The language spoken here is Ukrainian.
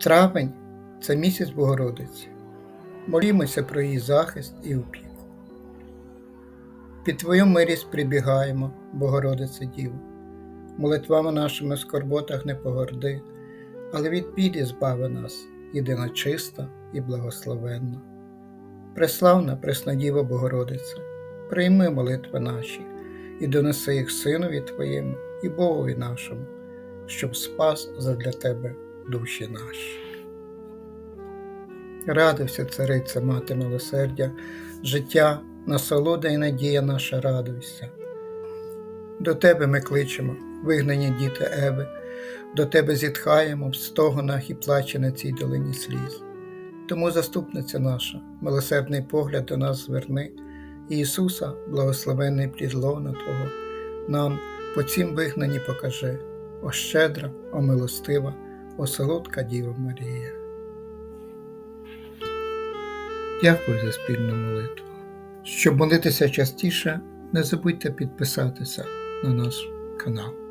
Травень це місяць Богородиці. Молімося про її захист і опіку. Під Твою милість прибігаємо, Богородице Діво. Молитвами нашими в скорботах не погорди, але від біді збави нас, єдина чиста і благословенна. Преславна Преснодіва Богородице, прийми молитви наші і донеси їх Синові Твоєму і Богові нашому, щоб спас задля Тебе душі наші. Радуйся, цариця, мати милосердя, життя, насолода і надія наша радуйся. До Тебе ми кличемо, вигнані діти Еви, до Тебе зітхаємо в стогонах і плаче на цій долині сліз. Тому, заступниця наша, милосердний погляд до нас зверни, і Ісуса, благословенний плід лона Твого, нам по цім вигнані покажи, о щедра, о милостива, о солодка Діва Марія. Дякую за спільну молитву. Щоб молитися частіше, не забудьте підписатися на наш канал.